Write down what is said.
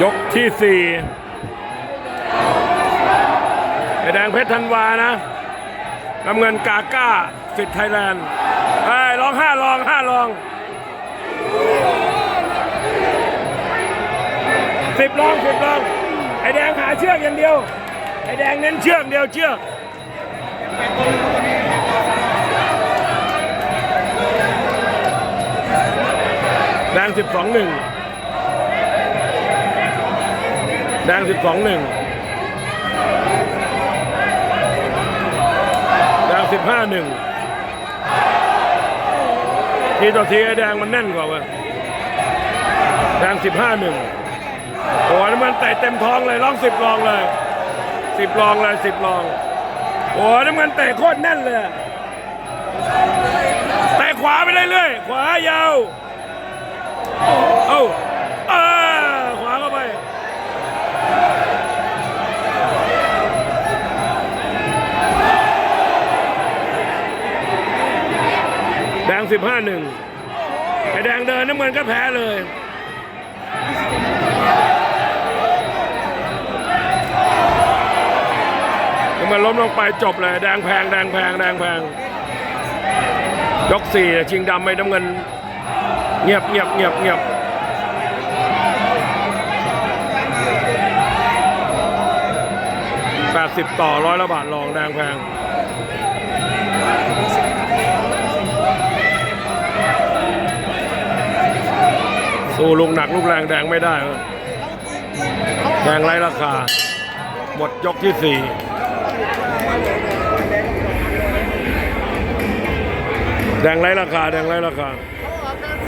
ยกที่สี่ไอแดงเพชรธันวานะน้ำเงินกาก้าสิทธิ์ไทยแลนด์ไอ้ลองห้าลองห้าลองสิบลองสิบลอง ไอแดงหาเชือกอย่างเดียว ไอแดงเน้นเชือกเดียวเชือกแดงสิบสองหนึ่ง แดงสิบสองหนึ่งแดงสิบห้าหนึ่งทีต่อทีไอ้แดงมันแน่นกว่าเว้ยแดงสิบห้าหนึ่งโอ้ยมันเตะเต็มท้องเลยร้องสิบลองเลยสิบลองเลยสิบลองโอ้ยมันเตะโคตรแน่นเลยเตะขวาไปเรื่อยๆขวายาว สิบห้าหนึ่งไอแดงเดินน้ำเงินก็แพ้เลยน้ำมันล้มลงไปจบเลย แดงแพงแดงแพงแดงแพงยกสี่ชิงดำไปน้ำเงิน เงียบเงียบเงียบเงียบแปดสิบต่อร้อยละบาทรองแดงแพง สู้ลูกหนักลูกแรงแดงไม่ได้แดงไร้ราคา หมดยกที่สี่แดงไร้ราคา แดงไร้ราคา